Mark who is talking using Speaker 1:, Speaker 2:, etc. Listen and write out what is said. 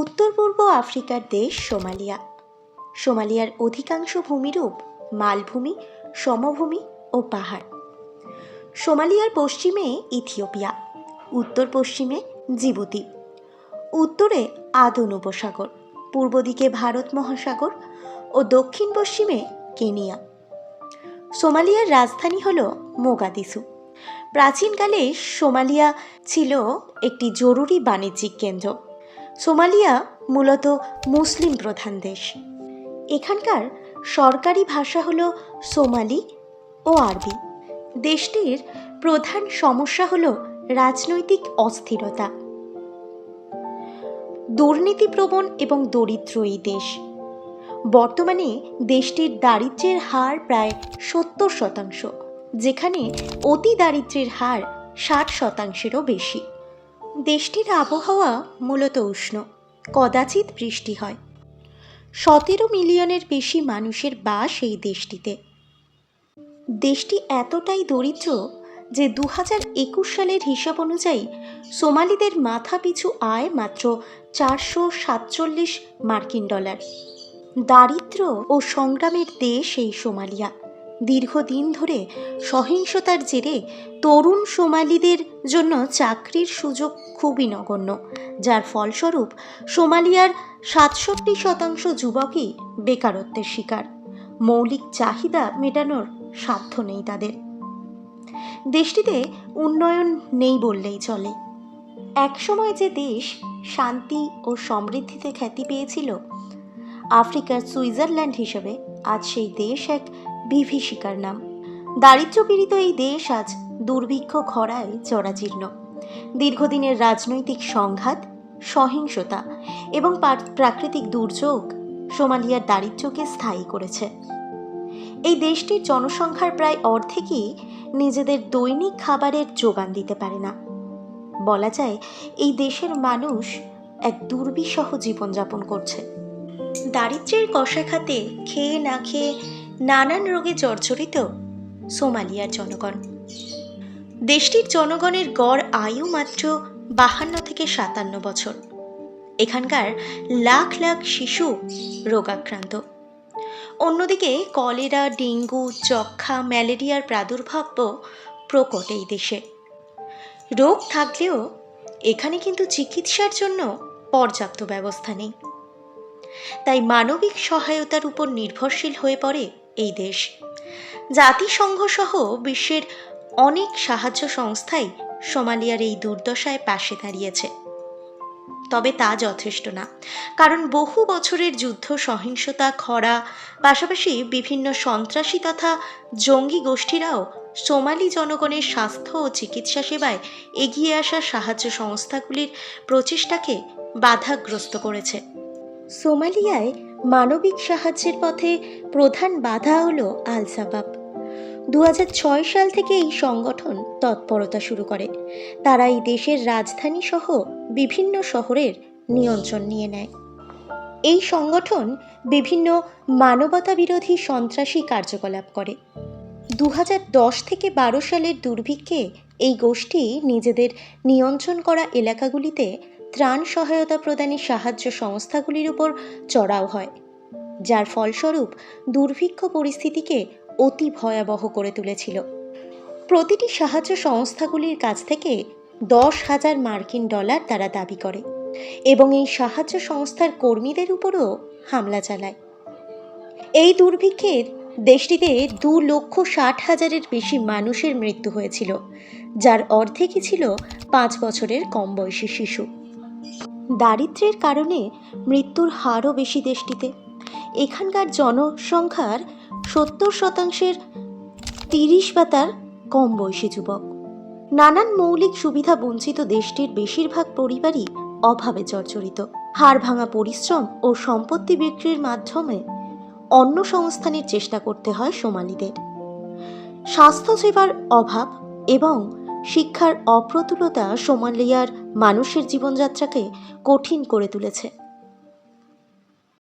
Speaker 1: উত্তর পূর্ব আফ্রিকার দেশ সোমালিয়া। সোমালিয়ার অধিকাংশ ভূমিরূপ মালভূমি, সমভূমি ও পাহাড়। সোমালিয়ার পশ্চিমে ইথিওপিয়া, উত্তর পশ্চিমে জিবুতি, উত্তরে আদন উপসাগর পূর্ব দিকে ভারত মহাসাগর ও দক্ষিণ পশ্চিমে কেনিয়া। সোমালিয়ার রাজধানী হল মোগাদিসু। প্রাচীনকালে সোমালিয়া ছিল একটি জরুরি বাণিজ্যিক কেন্দ্র। সোমালিয়া মূলত মুসলিম প্রধান দেশ। এখানকার সরকারি ভাষা হল সোমালি ও আরবি। দেশটির প্রধান সমস্যা হল রাজনৈতিক অস্থিরতা। দুর্নীতিপ্রবণ এবং দরিদ্র এই দেশ। বর্তমানে দেশটির দারিদ্র্যের হার প্রায় সত্তর শতাংশ, যেখানে অতি দারিদ্র্যের হার ষাট শতাংশেরও বেশি। দেশটির আবহাওয়া মূলত উষ্ণ, কদাচিৎ বৃষ্টি হয়। সতেরো মিলিয়নের বেশি মানুষের বাস এই দেশটিতে। দেশটি এতটাই দরিদ্র যে দু একুশ সালের হিসাব অনুযায়ী সোমালিদের মাথাপিছু আয় মাত্র চারশো সাতচল্লিশ মার্কিন ডলার। দারিদ্র ও সংগ্রামের দেশ এই সোমালিয়া। দীর্ঘদিন ধরে সহিংসতার জেরে তরুণ সোমালিদের জন্য চাকরির সুযোগ খুবই নগণ্য, যার ফলস্বরূপ সোমালিয়ার সাতষট্টি শতাংশ যুবকই বেকারত্বের শিকার। মৌলিক চাহিদা মেটানোর সাধ্য নেই তাদের। দেশটিতে উন্নয়ন নেই বললেই চলে। একসময় যে দেশ শান্তি ও সমৃদ্ধিতে খ্যাতি পেয়েছিল, আফ্রিকার সুইজারল্যান্ড হিসেবে আজ সেই দেশ এক বিভীষিকার নাম। দারিদ্র্যপীড়িত এই দেশ আজ দুর্ভিক্ষ খরায় জরাজীর্ণ। দীর্ঘদিনের রাজনৈতিক সংঘাত, সহিংসতা এবং প্রাকৃতিক দুর্যোগ সোমালিয়ার দারিদ্র্যকে স্থায়ী করেছে। এই দেশটির জনসংখ্যার প্রায় অর্ধেকই নিজেদের দৈনিক খাবারের যোগান দিতে পারে না। বলা যায়, এই দেশের মানুষ এক দুর্বিষহ জীবনযাপন করছে। দারিদ্র্যের কষাঘাতে খেয়ে না খেয়ে নানান রোগে জর্জরিত, সোমালিয়ার জনগণ। দেশটির জনগণের গড় আয়ু মাত্র বাহান্ন থেকে সাতান্ন বছর। এখানকার লাখ লাখ শিশু রোগাক্রান্ত। অন্যদিকে কলেরা, ডেঙ্গু যক্ষা ম্যালেরিয়ার প্রাদুর্ভাবও প্রকট এই দেশে। রোগ থাকলেও এখানে কিন্তু চিকিৎসার জন্য পর্যাপ্ত ব্যবস্থা নেই। তাই মানবিক সহায়তার উপর নির্ভরশীল হয়ে পড়ে এই দেশ। জাতিসংঘ সহ বিশ্বের অনেক সাহায্য সংস্থাই সোমালিয়ার এই দুর্দশায় পাশে দাঁড়িয়েছে। তবে তা যথেষ্ট না, কারণ বহু বছরের যুদ্ধ, সহিংসতা, খরা, পাশাপাশি বিভিন্ন সন্ত্রাসী তথা জঙ্গি গোষ্ঠীরাও সোমালি জনগণের স্বাস্থ্য ও চিকিৎসা সেবায় এগিয়ে আসা সাহায্য সংস্থাগুলির প্রচেষ্টাকে বাধাগ্রস্ত করেছে। সোমালিয়ায় মানবিক সাহায্যের পথে প্রধান বাধা হল আল সাবাব দু সাল থেকে এই সংগঠন তৎপরতা শুরু করে। তারা এই দেশের রাজধানী সহ বিভিন্ন শহরের নিয়ন্ত্রণ নিয়ে নেয়। এই সংগঠন বিভিন্ন মানবতা বিরোধী সন্ত্রাসী কার্যকলাপ করে। দু হাজার দশ থেকে বারো সালের দুর্ভিক্ষে এই গোষ্ঠী নিজেদের নিয়ন্ত্রণ করা এলাকাগুলিতে ত্রাণ সহায়তা প্রদানী সাহায্য সংস্থাগুলির উপর চড়াও হয়, যার ফলস্বরূপ দুর্ভিক্ষ পরিস্থিতিকে অতি ভয়াবহ করে তুলেছিল। প্রতিটি সাহায্য সংস্থাগুলির কাছ থেকে দশ হাজার মার্কিন ডলার তারা দাবি করে এবং এই সাহায্য সংস্থার কর্মীদের উপরও হামলা চালায়। এই দুর্ভিক্ষের দেশটিতে দু লক্ষ ষাট হাজারের বেশি মানুষের মৃত্যু হয়েছিল, যার অর্ধেকই ছিল পাঁচ বছরের কম বয়সী শিশু। দারিদ্র্যের কারণে মৃত্যুর হারও বেশি দেশটিতে। এখানকার জনসংখ্যার সত্তর শতাংশের তিরিশ বা তার কম বয়সী যুবক। নানান মৌলিক সুবিধা বঞ্চিত দেশটির বেশিরভাগ পরিবারই অভাবে জর্জরিত। হাড় ভাঙা পরিশ্রম ও সম্পত্তি বিক্রির মাধ্যমে অন্য সংস্থানের চেষ্টা করতে হয় সোমালিদের। স্বাস্থ্যসেবার অভাব এবং শিক্ষার অপ্রতুলতা সোমালিয়ার মানুষের জীবনযাত্রাকে কঠিন করে তুলেছে।